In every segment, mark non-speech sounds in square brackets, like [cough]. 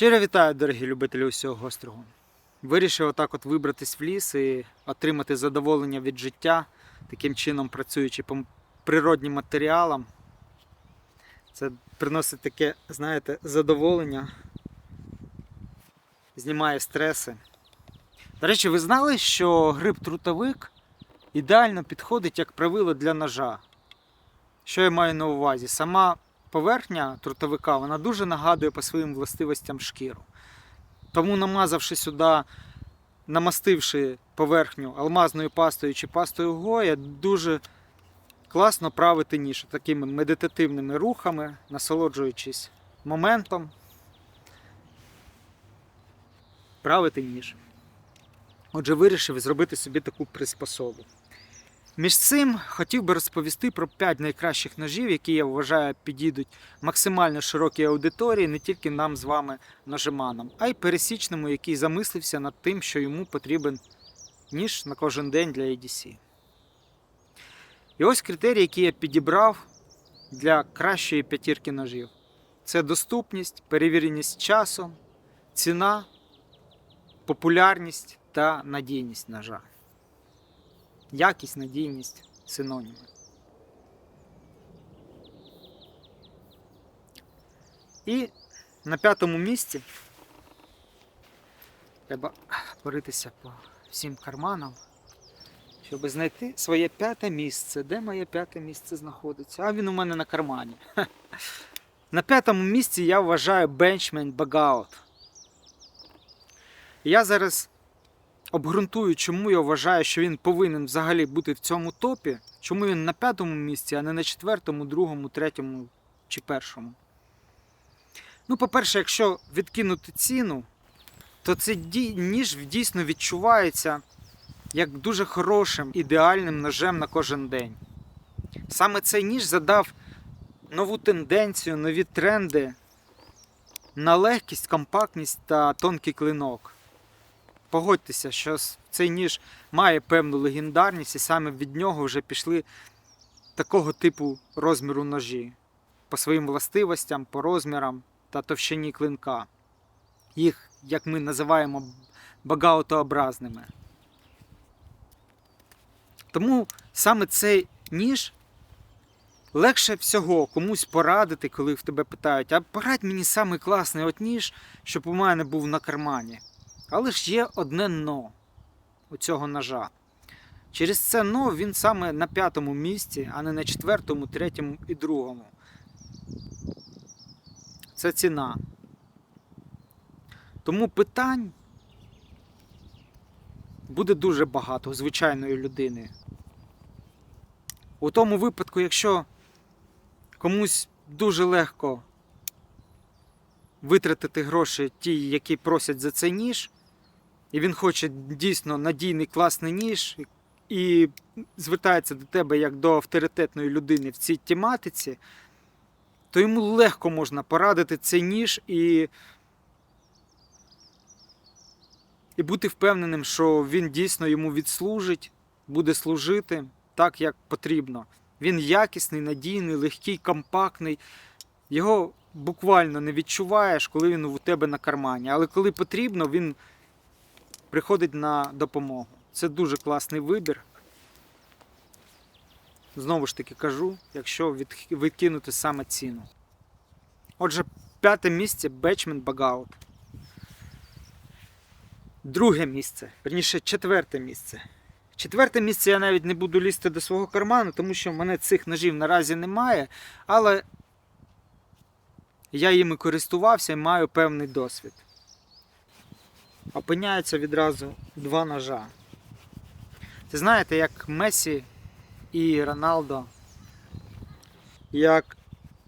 Щиро вітаю, дорогі любителі усього гострого. Вирішив отак от вибратись в ліс і отримати задоволення від життя, таким чином працюючи по природнім матеріалам. Це приносить таке, знаєте, задоволення, знімає стреси. До речі, ви знали, що гриб трутовик ідеально підходить як правило для ножа. Що я маю на увазі? Сама поверхня трутовика вона дуже нагадує по своїм властивостям шкіру. Тому намазавши сюди, намастивши поверхню алмазною пастою чи пастою Гоя, дуже класно правити ніж такими медитативними рухами, насолоджуючись моментом. Правити ніж. Отже, вирішив зробити собі таку приспособу. Між цим хотів би розповісти про 5 найкращих ножів, які я вважаю підійдуть максимально широкій аудиторії, не тільки нам з вами ножеманам, а й пересічному, який замислився над тим, що йому потрібен ніж на кожен день для EDC. І ось критерії, які я підібрав для кращої п'ятірки ножів: це доступність, перевіреність часом, ціна, популярність та надійність ножа. Якість, надійність, синоніми. І на п'ятому місці треба поритися по всім карманам, щоб знайти своє п'яте місце. Де моє п'яте місце знаходиться? А він у мене на кармані. [laughs] На п'ятому місці я вважаю Benchman Bagout. Я зараз обґрунтую, чому я вважаю, що він повинен взагалі бути в цьому топі, чому він на п'ятому місці, а не на четвертому, другому, третьому чи першому. Ну, по-перше, якщо відкинути ціну, то цей ніж дійсно відчувається як дуже хорошим, ідеальним ножем на кожен день. Саме цей ніж задав нову тенденцію, нові тренди на легкість, компактність та тонкий клинок. Погодьтеся, що цей ніж має певну легендарність, і саме від нього вже пішли такого типу розміру ножі по своїм властивостям, по розмірам та товщині клинка. Їх, як ми називаємо, багаутообразними. Тому саме цей ніж легше всього комусь порадити, коли в тебе питають, а порадь мені самий класний от ніж, щоб у мене був на кармані. Але ж є одне но у цього ножа. Через це но він саме на п'ятому місці, а не на четвертому, третьому і другому. Це ціна. Тому питань буде дуже багато у звичайної людини. У тому випадку, якщо комусь дуже легко витратити гроші ті, які просять за цей ніж, і він хоче дійсно надійний класний ніж, і звертається до тебе як до авторитетної людини в цій тематиці, то йому легко можна порадити цей ніж і, і бути впевненим, що він дійсно йому відслужить, буде служити так, як потрібно. Він якісний, надійний, легкий, компактний. Його буквально не відчуваєш, коли він у тебе на кармані. Але коли потрібно, він приходить на допомогу. Це дуже класний вибір. Знову ж таки кажу, якщо відкинути саме ціну. Отже, п'яте місце Бечмен Багаут. Друге місце, верніше четверте місце. Четверте місце я навіть не буду лізти до свого карману, тому що в мене цих ножів наразі немає, але я їми користувався і маю певний досвід. Опиняється відразу два ножа. Це знаєте, як Месі і Роналдо, як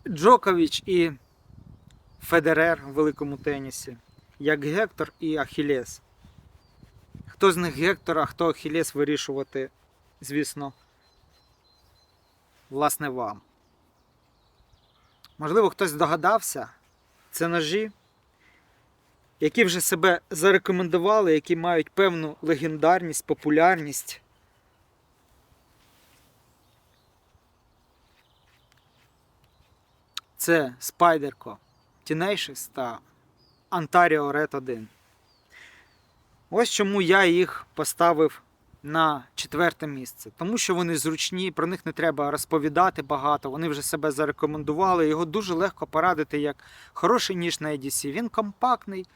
Джокович і Федерер в великому тенісі, як Гектор і Ахілес. Хто з них Гектор, а хто Ахілес вирішувати, звісно, власне вам. Можливо, хтось здогадався, це ножі, які вже себе зарекомендували, які мають певну легендарність, популярність. Це Спайдерко, Tenacious та Ontario Red 1. Ось чому я їх поставив на четверте місце. Тому що вони зручні, про них не треба розповідати багато, вони вже себе зарекомендували. Його дуже легко порадити як хороший ніж на EDC. Він компактний,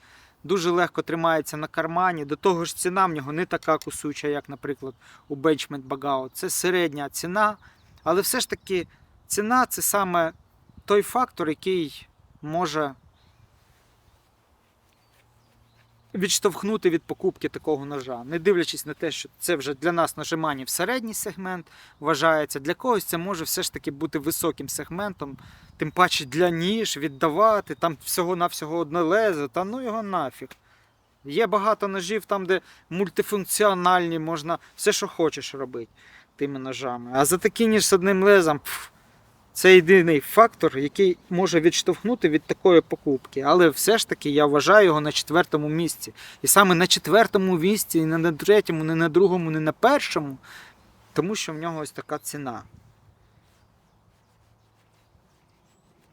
дуже легко тримається на кармані. До того ж, ціна в нього не така кусуча, як, наприклад, у Benchmade Bagao. Це середня ціна, але все ж таки ціна це саме той фактор, який може відштовхнути від покупки такого ножа, не дивлячись на те, що це вже для нас нажимання в середній сегмент вважається. Для когось це може все ж таки бути високим сегментом, тим паче для ніж віддавати, там всього-навсього одне лезо, та ну його нафіг. Є багато ножів там, де мультифункціональні, можна все, що хочеш робити тими ножами. А за такий ніж з одним лезом. пф, це єдиний фактор, який може відштовхнути від такої покупки. Але все ж таки я вважаю його на четвертому місці. І саме на четвертому місці, і не на третьому, не на другому, не на першому, тому що в нього ось така ціна.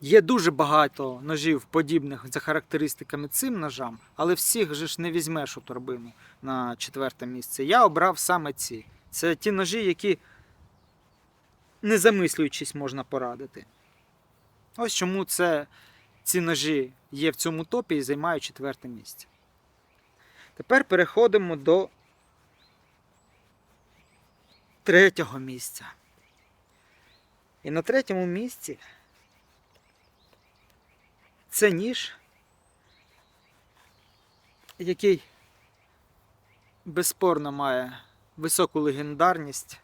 Є дуже багато ножів подібних за характеристиками цим ножам, але всіх же ж не візьмеш у торбину на четверте місце. Я обрав саме ці. Це ті ножі, які не замислюючись можна порадити. Ось чому це, ці ножі є в цьому топі і займають четверте місце. Тепер переходимо до третього місця. І на третьому місці це ніж, який безспорно має високу легендарність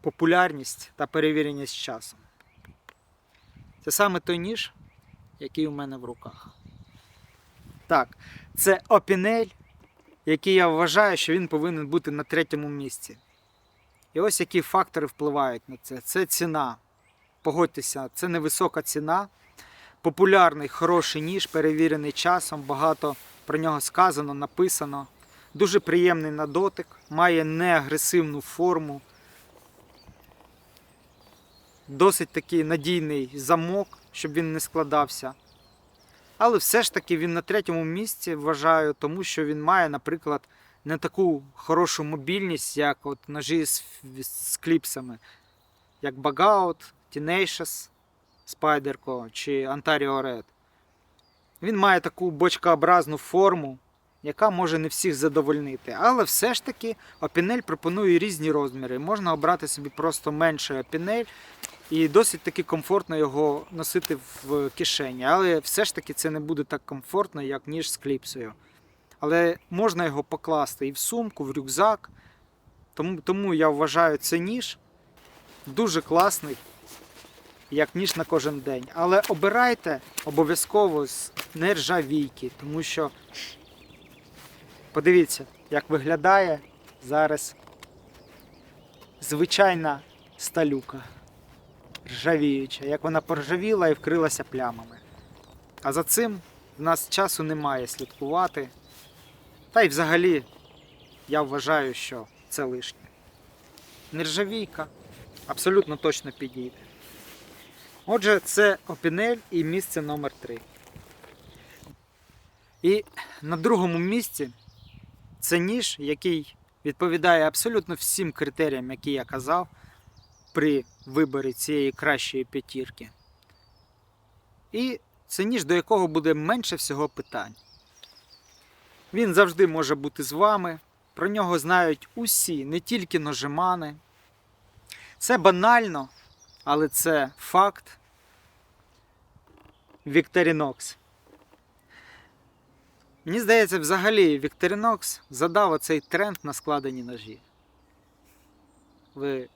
популярність та перевіреність часом. Це саме той ніж, який у мене в руках. Так, це опінель, який я вважаю, що він повинен бути на третьому місці. І ось які фактори впливають на це. Це ціна. Погодьтеся, це невисока ціна. Популярний, хороший ніж, перевірений часом, багато про нього сказано, написано. Дуже приємний на дотик, має неагресивну форму досить такий надійний замок, щоб він не складався. Але все ж таки він на третьому місці вважаю, тому що він має, наприклад, не таку хорошу мобільність, як от ножі з, з кліпсами, як Bagout, Tenacious, Spyderco чи Ontario Red. Він має таку бочкообразну форму, яка може не всіх задовольнити. Але все ж таки опінель пропонує різні розміри. Можна обрати собі просто менший опінель і досить таки комфортно його носити в кишені. Але все ж таки це не буде так комфортно, як ніж з кліпсою. Але можна його покласти і в сумку, в рюкзак. Тому, тому я вважаю цей ніж дуже класний, як ніж на кожен день. Але обирайте обов'язково з нержавійки, тому що подивіться, як виглядає зараз звичайна сталюка ржавіюча, як вона поржавіла і вкрилася плямами. А за цим в нас часу немає слідкувати. Та й взагалі я вважаю, що це лишнє. Нержавійка абсолютно точно підійде. Отже, це опінель і місце номер 3 І на другому місці це ніж, який відповідає абсолютно всім критеріям, які я казав при виборі цієї кращої п'ятірки. І це ніж, до якого буде менше всього питань. Він завжди може бути з вами. Про нього знають усі, не тільки ножимани. Це банально, але це факт. Victorinox. Мені здається, взагалі Victorinox задав оцей тренд на складені ножі. Ви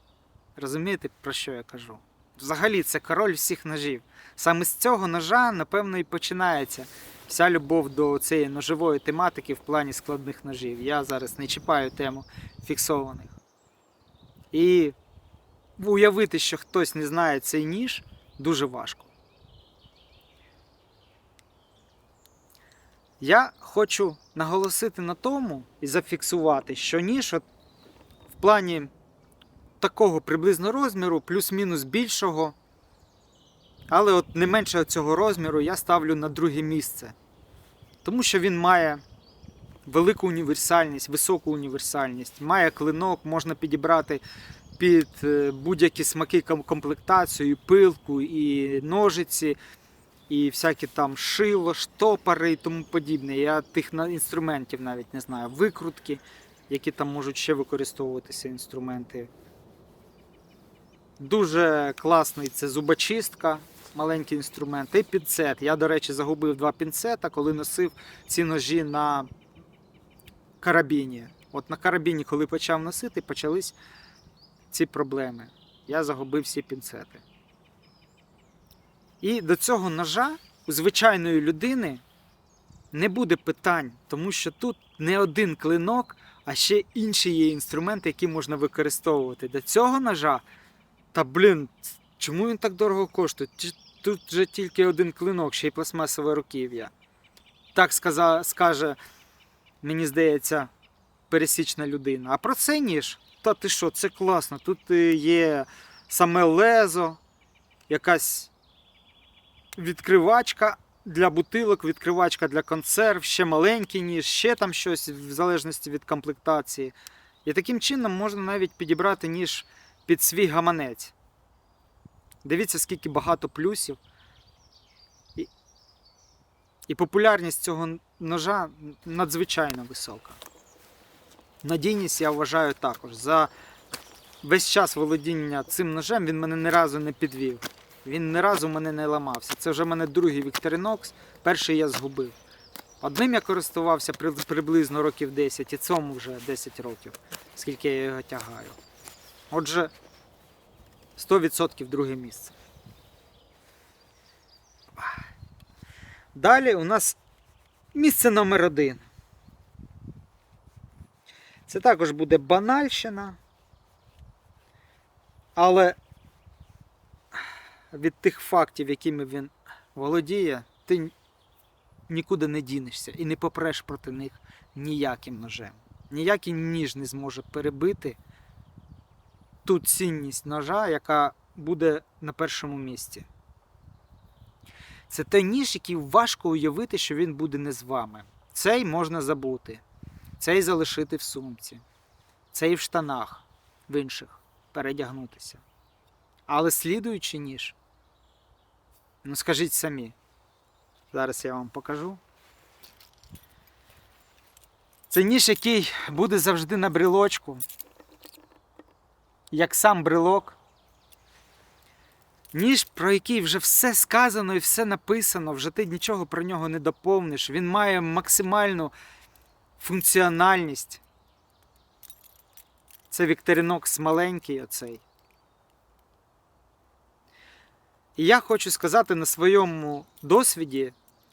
розумієте, про що я кажу? Взагалі, це король всіх ножів. Саме з цього ножа, напевно, і починається вся любов до цієї ножової тематики в плані складних ножів. Я зараз не чіпаю тему фіксованих. І уявити, що хтось не знає цей ніж, дуже важко. Я хочу наголосити на тому і зафіксувати, що ніж от в плані такого приблизно розміру, плюс-мінус більшого. Але от не менше цього розміру я ставлю на друге місце. Тому що він має велику універсальність, високу універсальність, має клинок, можна підібрати під е, будь-які смаки комплектацію, пилку, і ножиці, і всякі там шило, штопори і тому подібне. Я тих інструментів навіть не знаю. Викрутки, які там можуть ще використовуватися інструменти. Дуже класний це зубочистка, маленький інструмент, і пінцет. Я, до речі, загубив два пінцета, коли носив ці ножі на карабіні. От на карабіні, коли почав носити, почались ці проблеми. Я загубив всі пінцети. І до цього ножа у звичайної людини не буде питань, тому що тут не один клинок, а ще інші є інструменти, які можна використовувати. До цього ножа, та блін, чому він так дорого коштує? Тут же тільки один клинок, ще й пластмасове руків'я. Так сказа, скаже, мені здається, пересічна людина. А про це ніж? Та ти що, це класно. Тут е, є саме лезо, якась відкривачка для бутилок, відкривачка для консерв, ще маленький ніж, ще там щось, в залежності від комплектації. І таким чином можна навіть підібрати ніж під свій гаманець. Дивіться, скільки багато плюсів. І, і популярність цього ножа надзвичайно висока. Надійність я вважаю також. За весь час володіння цим ножем він мене ні разу не підвів. Він ні разу мене не ламався. Це вже в мене другий Victorinox, перший я згубив. Одним я користувався приблизно років 10, і цьому вже 10 років, скільки я його тягаю. Отже, 100% друге місце. Далі у нас місце номер один. Це також буде банальщина. Але від тих фактів, якими він володіє, ти нікуди не дінешся і не попреш проти них ніяким ножем. Ніякий ніж не зможе перебити ту цінність ножа, яка буде на першому місці. Це той ніж, який важко уявити, що він буде не з вами. Цей можна забути, цей залишити в сумці, цей в штанах, в інших передягнутися. Але слідуючий ніж, ну скажіть самі, зараз я вам покажу. Це ніж, який буде завжди на брелочку, як сам брелок. Ніж, про який вже все сказано і все написано, вже ти нічого про нього не доповниш. Він має максимальну функціональність. Це Вікторінокс маленький оцей. І я хочу сказати на своєму досвіді,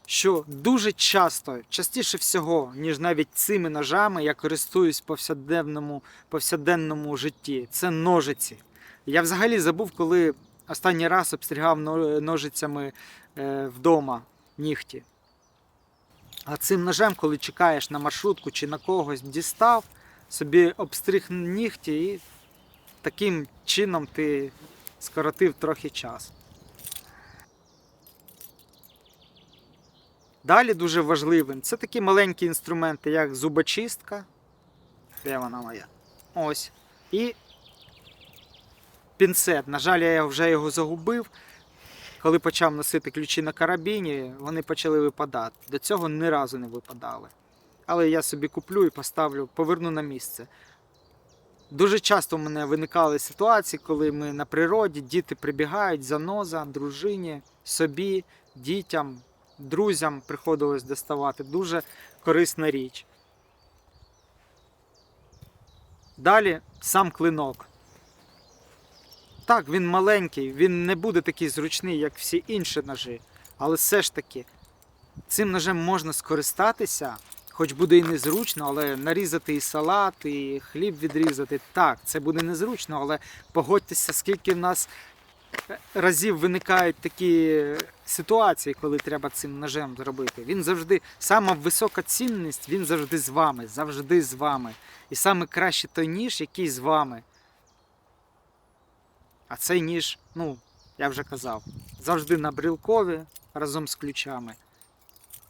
що дуже часто, частіше всього, ніж навіть цими ножами, я користуюсь в повсякденному, повсякденному житті. Це ножиці. Я взагалі забув, коли останній раз обстрігав ножицями е, вдома нігті. А цим ножем, коли чекаєш на маршрутку чи на когось, дістав, собі обстриг нігті і таким чином ти скоротив трохи час. Далі дуже важливим це такі маленькі інструменти, як зубочистка. Де вона моя? Ось. І пінцет. На жаль, я вже його загубив. Коли почав носити ключі на карабіні, вони почали випадати. До цього ні разу не випадали. Але я собі куплю і поставлю, поверну на місце. Дуже часто в мене виникали ситуації, коли ми на природі, діти прибігають, заноза, дружині, собі, дітям, друзям приходилось доставати. Дуже корисна річ. Далі сам клинок. Так, він маленький, він не буде такий зручний, як всі інші ножі. Але все ж таки, цим ножем можна скористатися, хоч буде і незручно, але нарізати і салат, і хліб відрізати. Так, це буде незручно, але погодьтеся, скільки в нас разів виникають такі ситуації, коли треба цим ножем зробити. Він завжди, сама висока цінність, він завжди з вами, завжди з вами. І саме краще той ніж, який з вами. А цей ніж, ну, я вже казав, завжди на брілкові разом з ключами.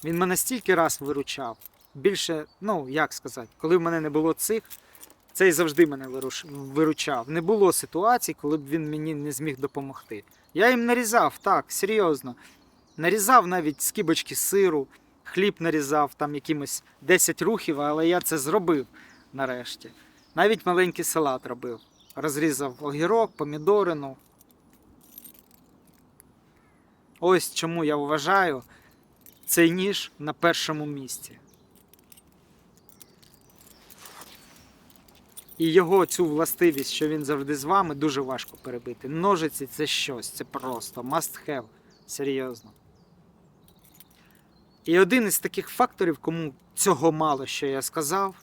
Він мене стільки раз виручав. Більше, ну як сказати, коли в мене не було цих, цей завжди мене виручав. Не було ситуацій, коли б він мені не зміг допомогти. Я їм нарізав, так, серйозно. Нарізав навіть скибочки сиру, хліб нарізав там якимось 10 рухів, але я це зробив нарешті. Навіть маленький салат робив. Розрізав огірок, помідорину. Ось чому я вважаю цей ніж на першому місці. І його цю властивість, що він завжди з вами, дуже важко перебити. Ножиці це щось, це просто must have. Серйозно. І один із таких факторів, кому цього мало, що я сказав,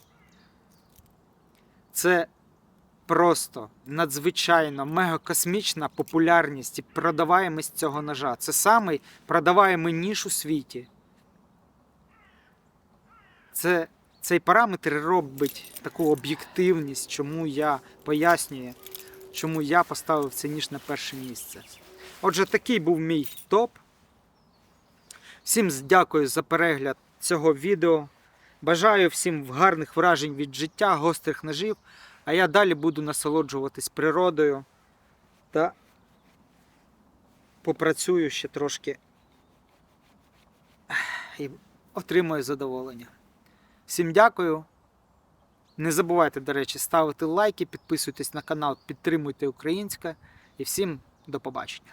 це просто надзвичайно мегакосмічна популярність і продаваємість цього ножа. Це самий продаваємий ніж у світі. Це, цей параметр робить таку об'єктивність, чому я пояснюю, чому я поставив цей ніж на перше місце. Отже, такий був мій топ. Всім дякую за перегляд цього відео. Бажаю всім гарних вражень від життя, гострих ножів. А я далі буду насолоджуватись природою та попрацюю ще трошки і отримую задоволення. Всім дякую. Не забувайте, до речі, ставити лайки, підписуйтесь на канал, підтримуйте українське і всім до побачення.